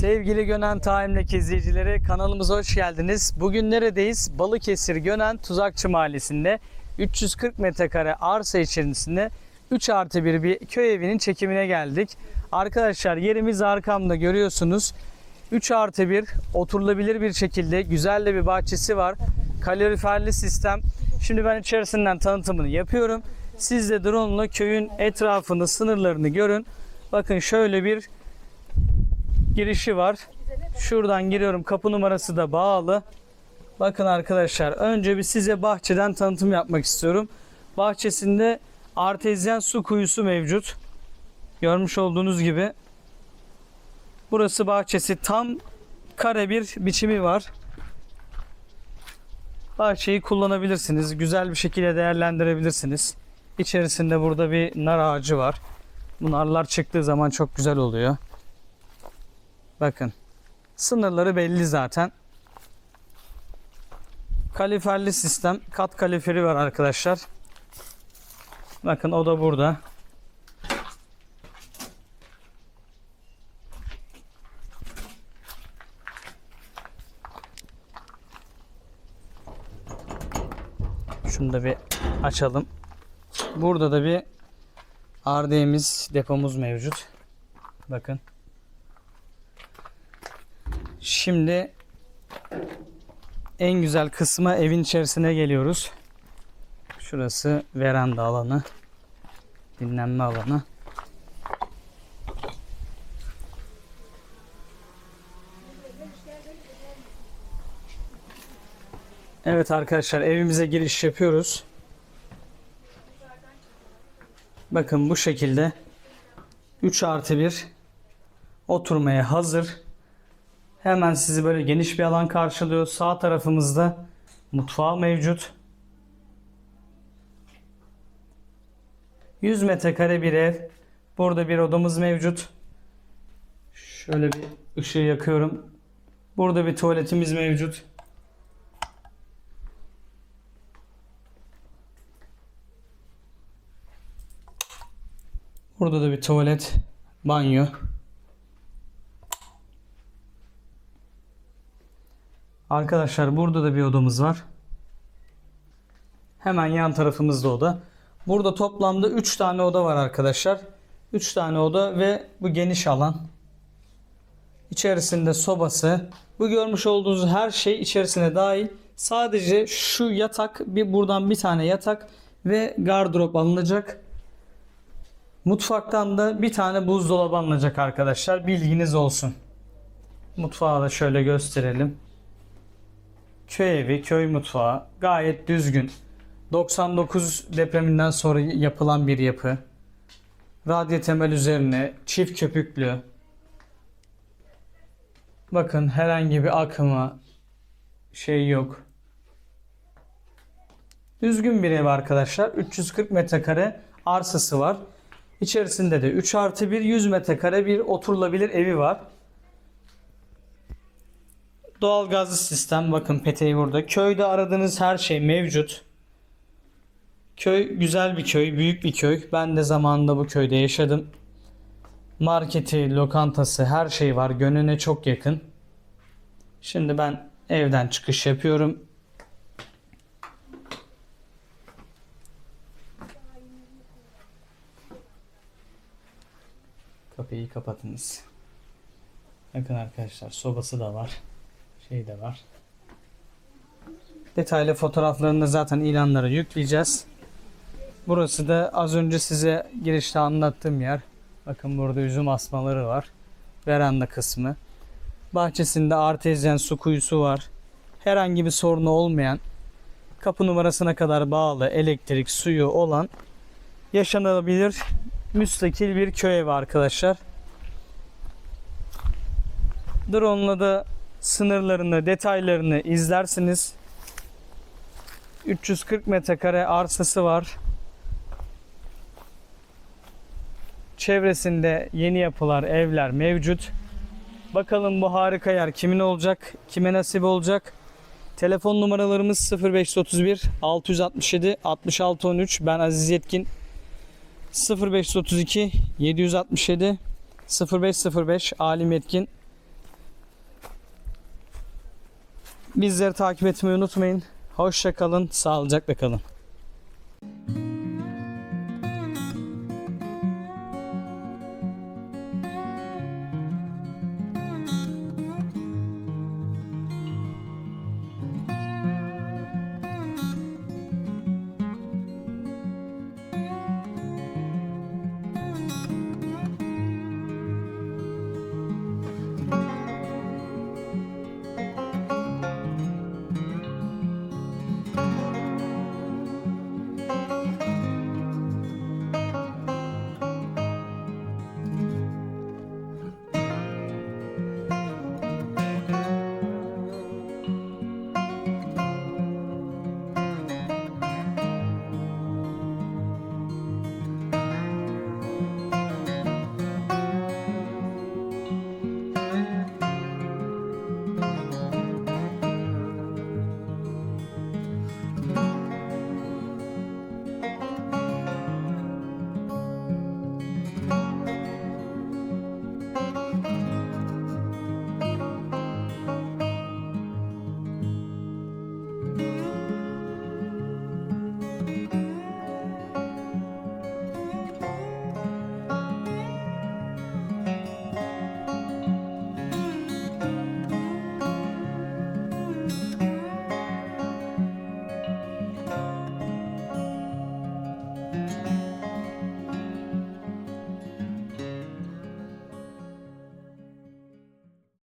Sevgili Gönen Taim'deki izleyicileri kanalımıza hoş geldiniz. Bugün neredeyiz? Balıkesir Gönen Tuzakçı Mahallesi'nde 340 metrekare arsa içerisinde 3 artı 1 bir köy evinin çekimine geldik. Arkadaşlar yerimiz arkamda görüyorsunuz. 3 artı 1 oturulabilir bir şekilde güzel de bir bahçesi var. Kaloriferli sistem. Şimdi ben içerisinden tanıtımını yapıyorum. Siz de drone ile köyün etrafını, sınırlarını görün. Bakın şöyle bir girişi var. Şuradan giriyorum. Kapı numarası da bağlı. Bakın arkadaşlar önce bir size bahçeden tanıtım yapmak istiyorum. Bahçesinde artezyen su kuyusu mevcut. Görmüş olduğunuz gibi. Burası bahçesi tam kare bir biçimi var. Bahçeyi kullanabilirsiniz. Güzel bir şekilde değerlendirebilirsiniz. İçerisinde burada bir nar ağacı var. Bu narlar çıktığı zaman çok güzel oluyor. Bakın. Sınırları belli zaten. Kaliferli sistem. Kat kaliferi var arkadaşlar. Bakın o da burada. Şunu da bir açalım. Burada da bir RD'miz depomuz mevcut. Bakın. Şimdi en güzel kısmı evin içerisine geliyoruz. Şurası veranda alanı. Dinlenme alanı. Evet arkadaşlar evimize giriş yapıyoruz. Bakın bu şekilde 3 artı 1 oturmaya hazır. Hemen sizi böyle geniş bir alan karşılıyor. Sağ tarafımızda mutfağı mevcut. 100 metrekare bir ev. Burada bir odamız mevcut. Şöyle bir ışığı yakıyorum. Burada bir tuvaletimiz mevcut. Burada da bir tuvalet, banyo. Arkadaşlar burada da bir odamız var. Hemen yan tarafımızda oda. Burada toplamda 3 tane oda var arkadaşlar. 3 tane oda ve bu geniş alan. İçerisinde sobası. Bu görmüş olduğunuz her şey içerisine dahil. Sadece şu yatak, bir buradan bir tane yatak ve gardırop alınacak. Mutfaktan da bir tane buzdolabı alınacak arkadaşlar. Bilginiz olsun. Mutfağı da şöyle gösterelim. Köy evi, köy mutfağı gayet düzgün. 99 depreminden sonra yapılan bir yapı. Radyo temel üzerine çift köpüklü. Bakın herhangi bir akıma şey yok. Düzgün bir ev arkadaşlar. 340 metrekare arsası var. İçerisinde de 3 artı 1 100 metrekare bir oturulabilir evi var. Doğal gazlı sistem bakın peteği burada. Köyde aradığınız her şey mevcut. Köy güzel bir köy, büyük bir köy. Ben de zamanında bu köyde yaşadım. Marketi, lokantası, her şey var. Gönlüne çok yakın. Şimdi ben evden çıkış yapıyorum. Kapıyı kapatınız. Bakın arkadaşlar sobası da var. Şey de var. Detaylı fotoğraflarını da zaten ilanlara yükleyeceğiz. Burası da az önce size girişte anlattığım yer. Bakın burada üzüm asmaları var. Veranda kısmı. Bahçesinde artezyen su kuyusu var. Herhangi bir sorunu olmayan, kapı numarasına kadar bağlı elektrik, suyu olan yaşanabilir müstakil bir köy evi arkadaşlar. Drone'la da sınırlarını, detaylarını izlersiniz. 340 metrekare arsası var. Çevresinde yeni yapılar, evler mevcut. Bakalım bu harika yer kimin olacak, kime nasip olacak. Telefon numaralarımız 0531 667 66 13. Ben Aziz Yetkin. 0532 767 0505 Alim Yetkin. Bizleri takip etmeyi unutmayın. Hoşça kalın, sağlıcakla kalın.